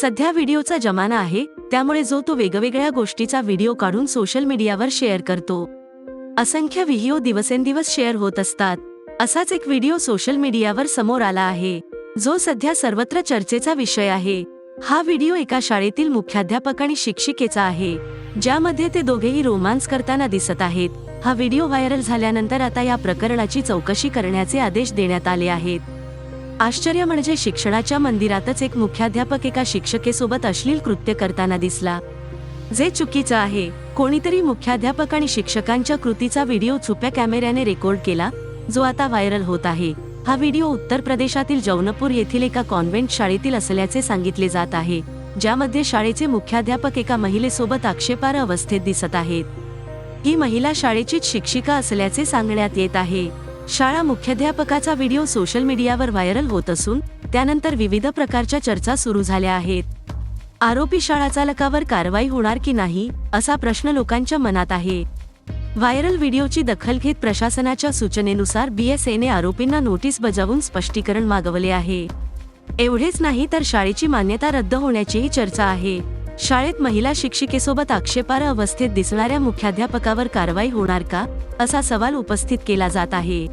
सध्या व्हिडिओचा जमाना आहे त्यामुळे जो तो वेगवेगळ्या गोष्टीचा व्हिडिओ काढून सोशल मीडियावर शेअर करतो. असंख्य व्हिडिओ दिवसेंदिवस शेअर होत असतात. असाच एक व्हिडिओ सोशल मीडियावर समोर आला आहे. जो सध्या सर्वत्र चर्चेचा विषय आहे. हा व्हिडिओ एका शाळेतील मुख्याध्यापक आणि शिक्षिकेचा आहे. ज्यामध्ये ते दोघेही रोमांस करताना दिसत आहेत. हा व्हिडिओ व्हायरल झाल्यानंतर आता या प्रकरणाची चौकशी करण्याचे आदेश देण्यात आले आहेत. आश्चर्य म्हणजे शिक्षणाच्या मंदिरातच एक मुख्याध्यापक एका शिक्षकेसोबत अश्लील कृत्य करताना दिसला. जे चुकीचं आहे कोणीतरी मुख्याध्यापक आणि शिक्षकांच्या कृतीचा व्हिडिओ छुप्या कॅमेऱ्याने रेकॉर्ड केला जो आता व्हायरल होत आहे. हा व्हिडिओ उत्तर प्रदेशातील जौनपूर येथील एका कॉन्व्हेंट शाळेतील असल्याचे सांगितले जात आहे ज्यामध्ये शाळेचे मुख्याध्यापक एका महिलेसोबत आक्षेपार्ह अवस्थेत दिसत आहेत. ही महिला शाळेचीच शिक्षिका असल्याचे सांगण्यात येत आहे. शाळा मुख्याध्यापकाचा व्हिडिओ सोशल मीडियावर व्हायरल होत असून त्यानंतर विविध प्रकारच्या चर्चा सुरू झाल्या आहेत. आरोपी शाळा चालकावर कारवाई होणार की नाही असा प्रश्न लोकांच्या मनात आहे. व्हायरल व्हिडिओची दखल घेत प्रशासनाच्या सूचनेनुसार बीएसएने आरोपींना नोटीस बजावून स्पष्टीकरण मागवले आहे. एवढेच नाही तर शाळेची मान्यता रद्द होण्याचीही चर्चा आहे. शाळेत महिला शिक्षिकेसोबत आक्षेपार्ह अवस्थेत दिसणाऱ्या मुख्याध्यापकावर कारवाई होणार का? असा सवाल उपस्थित केला जात आहे.